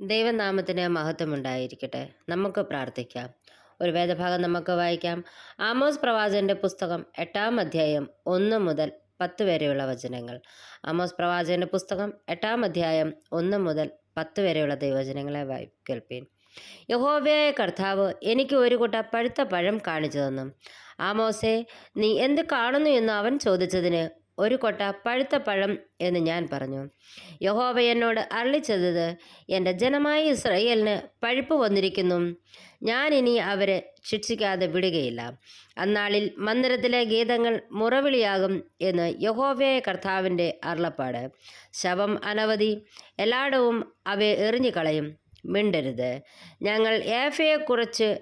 ദൈവനാമത്തിന് മഹത്വമുണ്ടായിരിക്കട്ടെ. നമുക്ക് പ്രാർത്ഥിക്കാം. ഒരു വേദഭാഗം നമുക്ക് വായിക്കാം. ആമോസ് പ്രവാചകന്റെ പുസ്തകം എട്ടാം അധ്യായം ഒന്ന് മുതൽ പത്ത് വരെയുള്ള വചനങ്ങൾ. ആമോസ് പ്രവാചകന്റെ പുസ്തകം എട്ടാം അധ്യായം ഒന്ന് മുതൽ പത്ത് വരെയുള്ള ദൈവവചനങ്ങളെ കേൾപ്പീൻ. യഹോവയായ കർത്താവ് എനിക്ക് ഒരു കൂട്ട പഴുത്ത പഴം കാണിച്ചു തന്നു. ആമോസെ നീ എന്ത് കാണുന്നു എന്ന് അവൻ ചോദിച്ചതിന് ഒരു കൊട്ട പഴുത്ത പഴം എന്ന് ഞാൻ പറഞ്ഞു. യഹോവ എന്നോട് അരളിച്ചത് എന്റെ ജനമായ ഇസ്രയേലിന് പഴുപ്പ് വന്നിരിക്കുന്നു. ഞാൻ ഇനി അവരെ ശിക്ഷിക്കാതെ വിടുകയില്ല. അന്നാളിൽ മന്ദിരത്തിലെ ഗീതങ്ങൾ മുറവിളിയാകും എന്ന് യഹോവയായ കർത്താവിന്റെ അരുളപ്പാട്. ശവം അനവധി എല്ലായിടവും അവയെ എറിഞ്ഞു കളയും മിണ്ടരുത്. ഞങ്ങൾ ഏഫയെക്കുറിച്ച്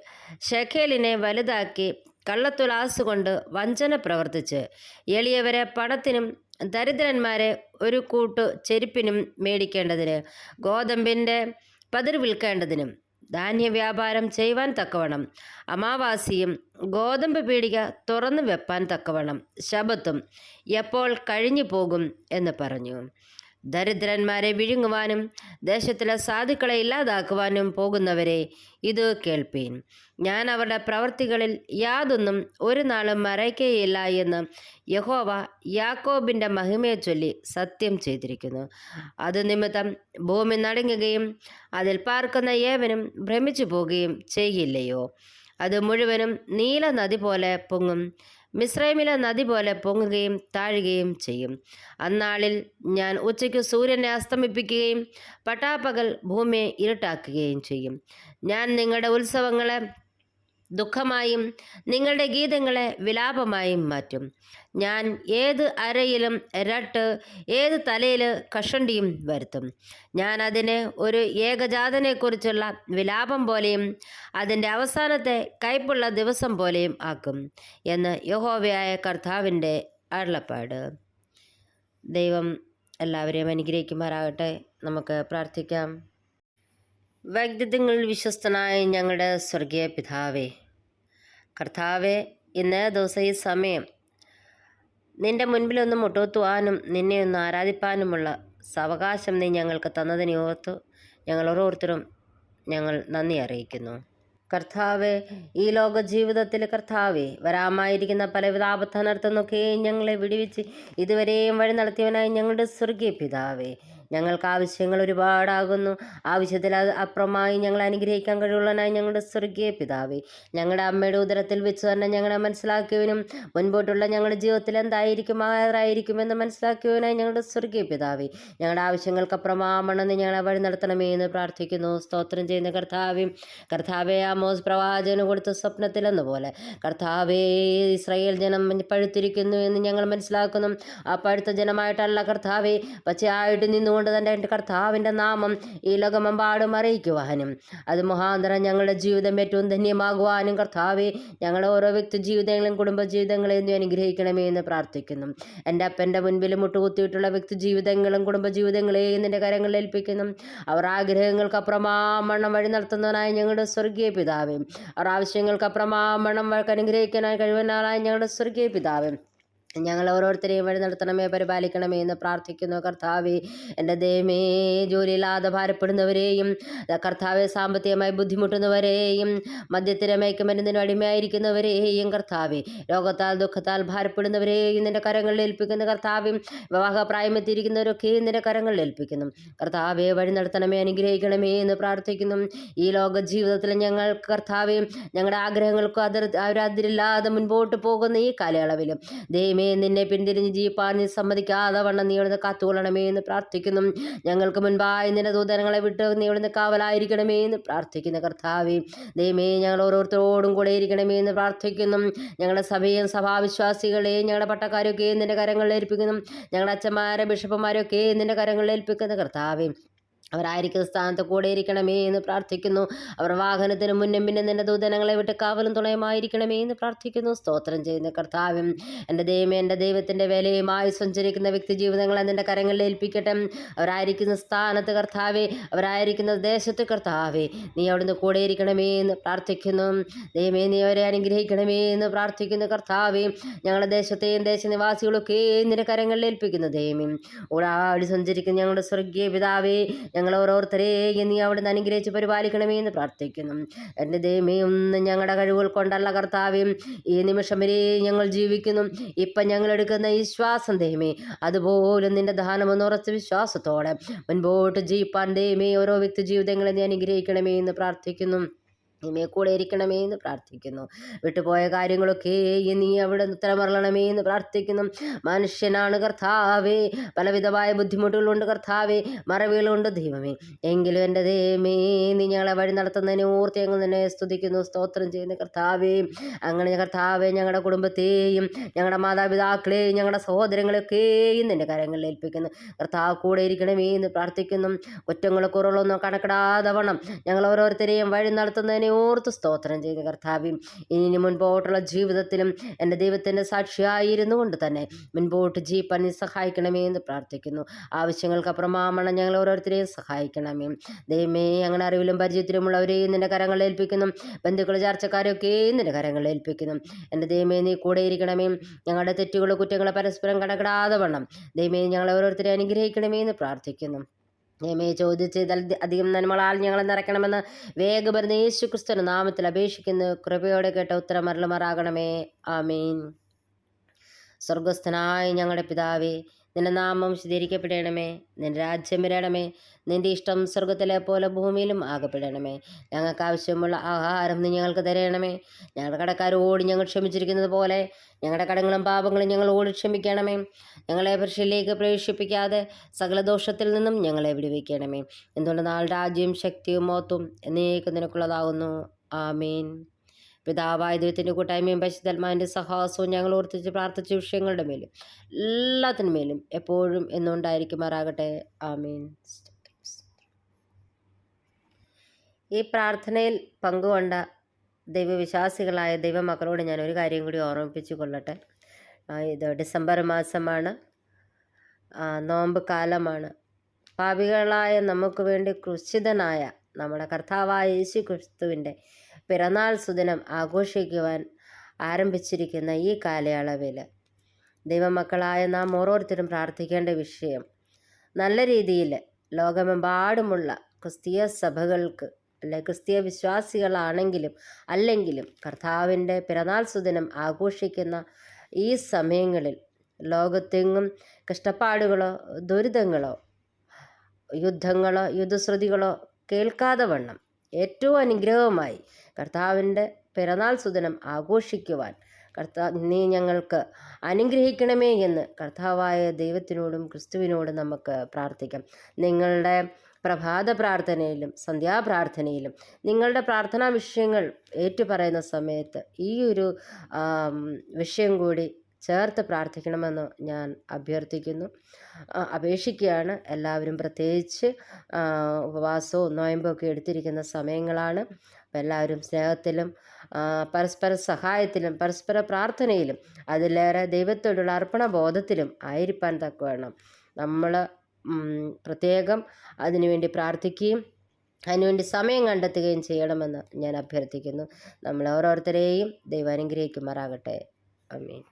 ഷെഖേലിനെ വലുതാക്കി കള്ളത്തുലാസ് കൊണ്ട് വഞ്ചന പ്രവർത്തിച്ച് എളിയവരെ പണത്തിനും ദരിദ്രന്മാരെ ഒരു കൂട്ടു ചെരുപ്പിനും മേടിക്കേണ്ടതിന് ഗോതമ്പിന്റെ പതിർ വിൽക്കേണ്ടതിനും ധാന്യ വ്യാപാരം ചെയ്യുവാൻ തക്കവണ്ണം അമാവാസിയും ഗോതമ്പ് പീടിക തുറന്നു വെപ്പാൻ തക്കവണ്ണം ശബത്തും എപ്പോൾ കഴിഞ്ഞു പോകും എന്ന് പറഞ്ഞു. ദരിദ്രന്മാരെ വിഴുങ്ങുവാനും ദേശത്തിലെ സാധുക്കളെ ഇല്ലാതാക്കുവാനും പോകുന്നവരെ ഇത് കേൾപ്പീൻ. ഞാൻ അവരുടെ പ്രവൃത്തികളിൽ യാതൊന്നും ഒരു നാളും മറയ്ക്കുകയില്ല എന്ന് യഹോവ യാക്കോബിന്റെ മഹിമയെ ചൊല്ലി സത്യം ചെയ്തിരിക്കുന്നു. അത് നിമിത്തം ഭൂമി നടുങ്ങുകയും അതിൽ പാർക്കുന്ന ഏവനും ഭ്രമിച്ചു പോകുകയും ചെയ്യില്ലയോ? അത് മുഴുവനും നീല നദി പോലെ പൊങ്ങും. മിശ്രൈമിലെ നദി പോലെ പൊങ്ങുകയും താഴുകയും ചെയ്യും. അന്നാളിൽ ഞാൻ ഉച്ചയ്ക്ക് സൂര്യനെ അസ്തമിപ്പിക്കുകയും പട്ടാപ്പകൽ ഭൂമിയെ ഇരുട്ടാക്കുകയും ചെയ്യും. ഞാൻ നിങ്ങളുടെ ഉത്സവങ്ങളെ ദുഃഖമായും നിങ്ങളുടെ ഗീതങ്ങളെ വിലാപമായും മാറ്റും. ഞാൻ ഏത് അരയിലും രട്ട് ഏത് തലയിൽ കഷണ്ടിയും വരുത്തും. ഞാൻ അതിനെ ഒരു ഏകജാതനെക്കുറിച്ചുള്ള വിലാപം പോലെയും അതിന്റെ അവസാനത്തെ കയ്പുള്ള ദിവസം പോലെയും ആക്കും എന്ന് യഹോവയായ കർത്താവിന്റെ അരുളപ്പാട്. ദൈവം എല്ലാവരെയും അനുഗ്രഹിക്കുമാറാകട്ടെ. നമുക്ക് പ്രാർത്ഥിക്കാം. വൈദ്യുതങ്ങളിൽ വിശ്വസ്തനായ ഞങ്ങളുടെ സ്വർഗീയ പിതാവേ കർത്താവെ ഇന്നേ ദിവസം ഈ സമയം നിന്റെ മുൻപിലൊന്ന് മുട്ടുകുത്തുവാനും നിന്നെ ഒന്ന് ആരാധിപ്പാനുമുള്ള സാവകാശം നീ ഞങ്ങൾക്ക് തന്നതിനെ ഓർത്ത് ഞങ്ങൾ ഓരോരുത്തരും ഞങ്ങൾ നന്ദി അറിയിക്കുന്നു. കർത്താവെ ഈ ലോക ജീവിതത്തിൽ കർത്താവെ വരാമായിരിക്കുന്ന പലവിധ ആപത്തനർത്ഥന്നൊക്കെ ഞങ്ങളെ വിടുവിച്ച് ഇതുവരെയും വഴി നടത്തിയവനായി ഞങ്ങളുടെ സ്വർഗീയ പിതാവേ ഞങ്ങൾക്ക് ആവശ്യങ്ങൾ ഒരുപാടാകുന്നു. ആവശ്യത്തിൽ അപ്പുറമായി ഞങ്ങൾ അനുഗ്രഹിക്കാൻ കഴിവുള്ളനായി ഞങ്ങളുടെ സ്വർഗീയ പിതാവേ ഞങ്ങളുടെ അമ്മയുടെ ഉദരത്തിൽ വെച്ച് തന്നെ ഞങ്ങളെ മനസ്സിലാക്കിയവനും മുൻപോട്ടുള്ള ഞങ്ങളുടെ ജീവിതത്തിൽ എന്തായിരിക്കും ആരായിരിക്കുമെന്ന് മനസ്സിലാക്കിയവനായി ഞങ്ങളുടെ സ്വർഗീയ പിതാവേ ഞങ്ങളുടെ ആവശ്യങ്ങൾക്ക് അപ്രമാമണെന്ന് ഞങ്ങളെ വഴി നടത്തണമേ എന്ന് പ്രാർത്ഥിക്കുന്നു. സ്തോത്രം ചെയ്യുന്ന കർത്താവേ കർത്താവെ ആമോസ് പ്രവാചകന് കൊടുത്ത സ്വപ്നത്തിലെന്ന പോലെ കർത്താവേ ഇസ്രയേൽ ജനം പഴുത്തിരിക്കുന്നു എന്ന് ഞങ്ങൾ മനസ്സിലാക്കുന്നു. ആ പഴുത്ത ജനമായിട്ടല്ല കർത്താവേ പച്ചയായിട്ട് നിന്നുകൊണ്ട് തന്നെ എന്റെ കർത്താവിന്റെ നാമം ഈ ലോകമെമ്പാടും അറിയിക്കുവാനും അത് മുഖാന്തരം ഞങ്ങളുടെ ജീവിതം ഏറ്റവും ധന്യമാകുവാനും കർത്താവെ ഞങ്ങളുടെ ഓരോ വ്യക്തി ജീവിതങ്ങളും കുടുംബ ജീവിതങ്ങളെയും അനുഗ്രഹിക്കണമേ എന്ന് പ്രാർത്ഥിക്കുന്നു. എന്റെ അപ്പന്റെ മുൻപിൽ മുട്ടുകുത്തിയിട്ടുള്ള വ്യക്തി ജീവിതങ്ങളും കുടുംബ ജീവിതങ്ങളെയും നിന്റെ കരങ്ങളിൽ ഏൽപ്പിക്കുന്നു? അവർ ആഗ്രഹങ്ങൾക്ക് അപ്രമാമണം വഴി നടത്തുന്നതിനായി ഞങ്ങളുടെ സ്വർഗീയ പിതാവേ. അവർ ആവശ്യങ്ങൾക്ക് അപ്രമാമണം അനുഗ്രഹിക്കാനായി കഴിവുന്നവനായ ഞങ്ങളുടെ സ്വർഗീയ പിതാവേ. ഞങ്ങൾ ഓരോരുത്തരെയും വഴി നടത്തണമേ പരിപാലിക്കണമേ എന്ന് പ്രാർത്ഥിക്കുന്നു. കർത്താവെ എന്റെ ദൈവമേ ജോലിയില്ലാതെ ഭാരപ്പെടുന്നവരെയും കർത്താവെ സാമ്പത്തികമായി ബുദ്ധിമുട്ടുന്നവരെയും മദ്യത്തിന് മയക്കുമരുന്നിന് അടിമയായിരിക്കുന്നവരെയും കർത്താവെ രോഗത്താൽ ദുഃഖത്താൽ ഭാരപ്പെടുന്നവരെയും നിന്റെ കരങ്ങളിൽ ഏൽപ്പിക്കുന്ന. കർത്താവും വിവാഹപ്രായമെത്തിയിരിക്കുന്നവരൊക്കെയും നിന്റെ കരങ്ങളിൽ ഏൽപ്പിക്കുന്നു. കർത്താവെ വഴി നടത്തണമേ അനുഗ്രഹിക്കണമേ എന്ന് പ്രാർത്ഥിക്കുന്നു. ഈ ലോക ജീവിതത്തിൽ ഞങ്ങൾ കർത്താവെയും ഞങ്ങളുടെ ആഗ്രഹങ്ങൾക്കും അതിർ അവരതിരില്ലാതെ മുൻപോട്ട് പോകുന്ന ഈ കാലയളവിലും ദൈവമേ നിന്നെ പിന്തിരിഞ്ഞ് ജീപ്പാൻ നീ സമ്മതിക്കാതെ വണ്ണം നീ ഇവിടുന്ന് കാത്തുകൊള്ളണമേ എന്ന് പ്രാർത്ഥിക്കുന്നു. ഞങ്ങൾക്ക് മുൻപായി നിന്റെ ദൂതനങ്ങളെ വിട്ട് നീ ഇവിടുന്ന് കാവലായിരിക്കണമേ എന്ന് പ്രാർത്ഥിക്കുന്ന കർത്താവേ. ദൈവമേ ഞങ്ങൾ ഓരോരുത്തരോടും കൂടെ ഇരിക്കണമേ എന്ന് പ്രാർത്ഥിക്കുന്നു. ഞങ്ങളുടെ സഭയും സഭാവിശ്വാസികളെയും ഞങ്ങളുടെ പട്ടക്കാരൊക്കെയും നിന്റെ കരങ്ങളിൽ ഏൽപ്പിക്കുന്നു. ഞങ്ങളുടെ അച്ഛന്മാരെ ബിഷപ്പുമാരൊക്കെ നിന്റെ കരങ്ങളിൽ ഏൽപ്പിക്കുന്ന കർത്താവേ. അവരായിരിക്കുന്ന സ്ഥാനത്ത് കൂടെ ഇരിക്കണമേ എന്ന് പ്രാർത്ഥിക്കുന്നു. അവർ വാഹനത്തിന് മുന്നും പിന്നെ നിന്റെ ദൂതനങ്ങളെ വിട്ട് കാവലും തുണയുമായിരിക്കണമേ എന്ന് പ്രാർത്ഥിക്കുന്നു. സ്തോത്രം ചെയ്യുന്ന കർത്താവും എന്റെ ദൈവമേ എന്റെ ദൈവത്തിന്റെ വിലയുമായി സഞ്ചരിക്കുന്ന വ്യക്തി ജീവിതങ്ങളെ നിന്റെ കരങ്ങളിൽ ഏൽപ്പിക്കട്ടെ. അവരായിരിക്കുന്ന സ്ഥാനത്ത് കർത്താവേ അവരായിരിക്കുന്ന ദേശത്ത് കർത്താവേ നീ അവിടുന്ന് കൂടെ ഇരിക്കണമേ എന്ന് പ്രാർത്ഥിക്കുന്നു. ദൈവമേ നീ അവരെ അനുഗ്രഹിക്കണമേ എന്ന് പ്രാർത്ഥിക്കുന്നു കർത്താവേ. ഞങ്ങളുടെ ദേശത്തെയും ദേശനിവാസികളൊക്കെ നിന്റെ കരങ്ങളിൽ ഏൽപ്പിക്കുന്നു. ദൈവമേ ഓടാടി സഞ്ചരിക്കുന്ന ഞങ്ങളുടെ സ്വർഗീയ പിതാവേ ഞങ്ങൾ ഓരോരുത്തരെയും നീ അവിടുന്ന് അനുഗ്രഹിച്ച് പരിപാലിക്കണമേ എന്ന് പ്രാർത്ഥിക്കുന്നു. എന്റെ ദൈവമേ ഒന്ന് ഞങ്ങളുടെ കഴിവുകൾ കൊണ്ടല്ല കർത്താവേയും ഈ നിമിഷം വരെ ഞങ്ങൾ ജീവിക്കുന്നു. ഇപ്പം ഞങ്ങൾ എടുക്കുന്ന ഈ ശ്വാസം ദൈവമേ അതുപോലെ നിന്റെ ദാനമെന്ന് ഉറച്ച വിശ്വാസത്തോടെ മുൻപോട്ട് ജീവിപ്പാൻ ദൈവമേ. ഓരോ വ്യക്തി ജീവിതങ്ങളെ നീ അനുഗ്രഹിക്കണമേ എന്ന് പ്രാർത്ഥിക്കുന്നു. നീമേ കൂടെ ഇരിക്കണമേ എന്ന് പ്രാർത്ഥിക്കുന്നു. വിട്ടുപോയ കാര്യങ്ങളൊക്കെ നീ അവിടെ ഉത്തരമറളണമേ എന്ന് പ്രാർത്ഥിക്കുന്നു. മനുഷ്യനാണ് കർത്താവേ. പലവിധമായ ബുദ്ധിമുട്ടുകളുണ്ട് കർത്താവേ. മറവികളുണ്ട് ദൈവമേ. എങ്കിലും എന്റെ ദൈവമേ നീ ഞങ്ങളെ വഴി നടത്തുന്നതിനെ ഓർത്ത് ഞങ്ങൾ നിന്നെ സ്തുതിക്കുന്നു. സ്തോത്രം ചെയ്യുന്ന കർത്താവേ. അങ്ങനെ കർത്താവേ ഞങ്ങളുടെ കുടുംബത്തെയും ഞങ്ങളുടെ മാതാപിതാക്കളെയും ഞങ്ങളുടെ സഹോദരങ്ങളെയൊക്കെയും നിന്റെ കരങ്ങളിൽ ഏൽപ്പിക്കുന്നു. കർത്താവ് കൂടെ ഇരിക്കണമേ എന്ന് പ്രാർത്ഥിക്കുന്നു. കുറ്റങ്ങളോ കുറവുകളൊന്നും കണക്കിടാതെ വണ്ണം ഞങ്ങൾ ഓരോരുത്തരെയും വഴി നടത്തുന്നതിനെ ഓർത്ത് സ്തോത്രം ചെയ്യുന്ന കർത്താവിയും ഇനി മുൻപോട്ടുള്ള ജീവിതത്തിലും എന്റെ ദൈവത്തിന്റെ സാക്ഷിയായിരുന്നു കൊണ്ട് തന്നെ മുൻപോട്ട് ജീപ്പനി സഹായിക്കണമേ എന്ന് പ്രാർത്ഥിക്കുന്നു. ആവശ്യങ്ങൾക്ക് അപ്രമാമണം ഞങ്ങൾ ഓരോരുത്തരെയും സഹായിക്കണമേ. ദൈവമേ അങ്ങനെ അറിവിലും പരിചയത്തിലുമുള്ളവരെയും നിന്റെ കരങ്ങളിൽ ഏൽപ്പിക്കുന്നു. ബന്ധുക്കൾ ചർച്ചക്കാരൊക്കെയും നിന്റെ കരങ്ങളിൽ ഏൽപ്പിക്കുന്നു. എന്റെ ദൈവമേ നീ കൂടെ ഇരിക്കണമേ. ഞങ്ങളുടെ തെറ്റുകളും കുറ്റങ്ങളും പരസ്പരം കണക്കിടാതെ വണ്ണം. ദൈവമേ ഞങ്ങളെ ഓരോരുത്തരെ അനുഗ്രഹിക്കണമേ എന്ന് പ്രാർത്ഥിക്കുന്നു. ദൈവമേ ചോദിച്ചതിൽ അധികം നന്മകളാൽ ഞങ്ങളെ നിറയ്ക്കണമെന്ന് വേഗപരുന്ന യേശു ക്രിസ്തുവിന്റെ നാമത്തിൽ അപേക്ഷിക്കുന്നു. കൃപയോടെ കേട്ട ഉത്തരം മരളുമാറാകണമേ ആമീൻ. സ്വർഗസ്ഥനായ ഞങ്ങളുടെ പിതാവേ നിന്റെ നാമം വിശദീകരിക്കപ്പെടണമേ നിന്റെ രാജ്യം വരണമേ. നിന്റെ ഇഷ്ടം സ്വർഗത്തിലെ പോലെ ഭൂമിയിലും ആകപ്പെടണമേ. ഞങ്ങൾക്ക് ആവശ്യമുള്ള ആഹാരം നീ ഞങ്ങൾക്ക് തരണമേ. ഞങ്ങളുടെ കടക്കാരോട് ഞങ്ങൾ ക്ഷമിച്ചിരിക്കുന്നത് പോലെ ഞങ്ങളുടെ കടങ്ങളും പാപങ്ങളും ഞങ്ങളോട് ക്ഷമിക്കണമേ. ഞങ്ങളെ പരിശീലിലേക്ക് പ്രവേശിപ്പിക്കാതെ സകല ദോഷത്തിൽ നിന്നും ഞങ്ങളെ വിടുവിക്കണമേ. എന്തുകൊണ്ട് നാൾ രാജ്യവും ശക്തിയും മോത്തും എന്നേക്കും നിനക്കുള്ളതാകുന്നു. ആമീൻ. പിതാവായ ദൈവത്തിന്റെ കൂട്ടായ്മയും പരിശുദ്ധന്മാന്റെ സഹാസവും ഞങ്ങൾ ഓർത്തിച്ച് പ്രാർത്ഥിച്ച വിഷയങ്ങളുടെ മേലും എല്ലാത്തിനും മേലും എപ്പോഴും എന്നുണ്ടായിരിക്കുമാറാകട്ടെ. ആമീൻ. ഈ പ്രാർത്ഥനയിൽ പങ്കുകൊണ്ട ദൈവവിശ്വാസികളായ ദൈവമക്കളോട് ഞാൻ ഒരു കാര്യം കൂടി ഓർമ്മിപ്പിച്ചു കൊള്ളട്ടെ. ഇത് ഡിസംബർ മാസമാണ്. നോമ്പ് കാലമാണ്. പാപികളായ നമുക്ക് വേണ്ടി ക്രുശിതനായ നമ്മുടെ കർത്താവായ യേശു ക്രിസ്തുവിന്റെ പിറന്നാൾ സുദിനം ആഘോഷിക്കുവാൻ ആരംഭിച്ചിരിക്കുന്ന ഈ കാലയളവിൽ ദൈവമക്കളായ നാം ഓരോരുത്തരും പ്രാർത്ഥിക്കേണ്ട വിഷയം നല്ല രീതിയിൽ ലോകമെമ്പാടുമുള്ള ക്രിസ്തീയ സഭകൾക്ക് അല്ലെ ക്രിസ്തീയ വിശ്വാസികളാണെങ്കിലും അല്ലെങ്കിലും കർത്താവിന്റെ പിറന്നാൾ സുദിനം ആഘോഷിക്കുന്ന ഈ സമയങ്ങളിൽ ലോകത്തെങ്ങും കഷ്ടപ്പാടുകളോ ദുരിതങ്ങളോ യുദ്ധങ്ങളോ യുദ്ധശ്രുതികളോ കേൾക്കാതെ വണ്ണം ഏറ്റവും അനുഗ്രഹമായി കർത്താവിന്റെ പിറന്നാൾ സുദിനം ആഘോഷിക്കുവാൻ കർത്താ നീ ഞങ്ങൾക്ക് അനുഗ്രഹിക്കണമേ എന്ന് കർത്താവായ ദൈവത്തിനോടും ക്രിസ്തുവിനോടും നമുക്ക് പ്രാർത്ഥിക്കാം. നിങ്ങളുടെ പ്രഭാത പ്രാർത്ഥനയിലും സന്ധ്യാപ്രാർത്ഥനയിലും നിങ്ങളുടെ പ്രാർത്ഥനാ വിഷയങ്ങൾ ഏറ്റുപറയുന്ന സമയത്ത് ഈ ഒരു വിഷയം കൂടി ചേർത്ത് പ്രാർത്ഥിക്കണമെന്ന് ഞാൻ അഭ്യർത്ഥിക്കുന്നു. അപേക്ഷിക്കുകയാണ്. എല്ലാവരും പ്രത്യേകിച്ച് ഉപവാസവും നോയമ്പും ഒക്കെ എടുത്തിരിക്കുന്ന സമയങ്ങളാണ്. അപ്പം എല്ലാവരും സ്നേഹത്തിലും പരസ്പര സഹായത്തിലും പരസ്പര പ്രാർത്ഥനയിലും അതിലേറെ ദൈവത്തോടുള്ള അർപ്പണ ബോധത്തിലും ആയിരിക്കാൻ തക്കവണ്ണം നമ്മൾ പ്രത്യേകം അതിനുവേണ്ടി പ്രാർത്ഥിക്കുകയും അതിനുവേണ്ടി സമയം കണ്ടെത്തുകയും ചെയ്യണമെന്ന് ഞാൻ അഭ്യർത്ഥിക്കുന്നു. നമ്മൾ ഓരോരുത്തരെയും ദൈവം അനുഗ്രഹിക്കുമാറാകട്ടെ അമീൻ.